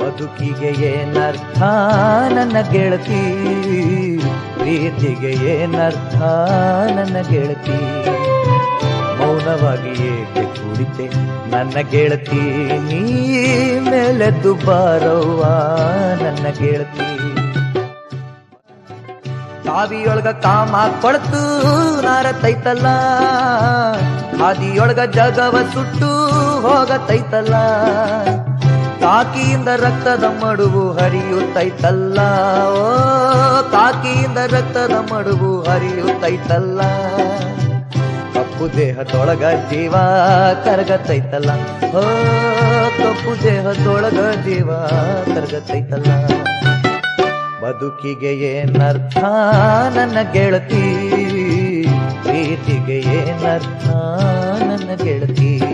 ಬದುಕಿಗೆ ಏನರ್ಥ? ನನ್ನ ಗೆಳತಿ. ಪ್ರೀತಿಗೆ ಏನರ್ಥ? ನನ್ನ ಗೆಳತಿ. ಮೌನವಾಗಿ ಏಕೆ ಕುಳಿತೆ ನನ್ನ ಗೆಳತಿ, ನೀ ಮೇಲೆದ್ದು ಬಾರವ್ವ, ನನ್ನ ಗೆಳತಿ. ಕಾವಿಯೊಳಗ ಕಾಮ ಕೊಳತು, ನಾರತೈತಲ್ಲ. ಹಾದಿಯೊಳಗ ಜಗವ ಸುಟ್ಟು ಹೋಗತೈತಲ್ಲ. ಕಾಕಿಯಿಂದ ರಕ್ತದ ಮಡುವು ಹರಿಯುತ್ತೈತಲ್ಲ. ಓ, ಕಾಕಿಯಿಂದ ರಕ್ತದ ಮಡುವು ಹರಿಯುತ್ತೈತಲ್ಲ. ಕಪ್ಪು ದೇಹದೊಳಗ ಜೀವ ಕರಗತೈತಲ್ಲ. ಓ, ಕಪ್ಪು ದೇಹದೊಳಗ ಜೀವ ಕರಗತೈತಲ್ಲ. ಬದುಕಿಗೆ ಏನರ್ಥ ನನ್ನ ಗೆಳತಿ? ಪ್ರೀತಿಗೆ ಏನರ್ಥ ನನ್ನ ಗೆಳತಿ?